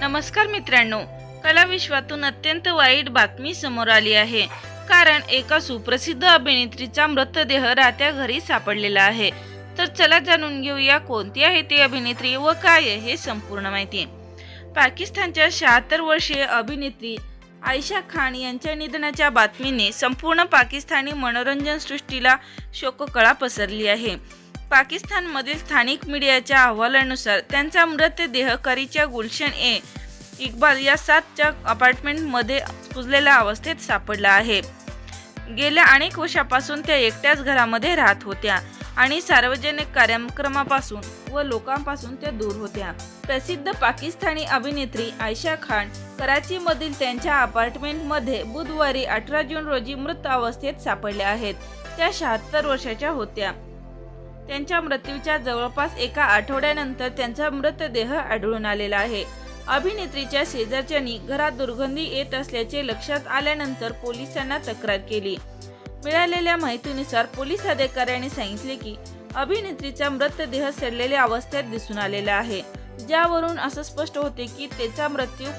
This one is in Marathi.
नमस्कार मित्रांनो कला विश्वातून अत्यंत वाईट बातमी समोर आली आहे. कारण एका सुप्रसिद्ध अभिनेत्रीचा मृतदेह राहत्या घरी सापडलेला आहे. तर चला जाणून घेऊया कोणती आहे ती अभिनेत्री व काय आहे हे संपूर्ण माहिती. पाकिस्तानच्या शहात्तर वर्षीय अभिनेत्री आयशा खान यांच्या निधनाच्या बातमीने संपूर्ण पाकिस्तानी मनोरंजन सृष्टीला शोककळा पसरली आहे. पाकिस्तानमधील स्थानिक मीडियाच्या अहवालानुसार त्यांचा मृतदेह करीच्या गुलशन ए. इक्बाल या सातच्या अपार्टमेंटमध्ये कुजलेल्या अवस्थेत सापडला आहे. गेल्या अनेक वर्षापासून त्या एकट्याच घरामध्ये राहत होत्या आणि सार्वजनिक कार्यक्रमापासून व लोकांपासून त्या दूर होत्या. प्रसिद्ध पाकिस्तानी अभिनेत्री आयशा खान कराचीमधील त्यांच्या अपार्टमेंटमध्ये बुधवारी अठरा जून रोजी मृत अवस्थेत सापडल्या आहेत. त्या शहात्तर वर्षाच्या होत्या. त्यांच्या मृत्यूच्या जवळपास एका आठवड्यानंतर त्यांचा मृतदेह आढळून आलेला आहे. अभिनेत्रीच्या शेजारच्यांनी घरात दुर्गंधी येत असल्याचे लक्षात आल्यानंतर पोलिसांना तक्रार केली. मिळालेल्या माहितीनुसार पोलीस अधिकाऱ्यांनी सांगितले की अभिनेत्रीचा मृतदेह सडलेल्या अवस्थेत दिसून आलेला आहे. ज्यावरून असं स्पष्ट होते की त्याचा मृत्यू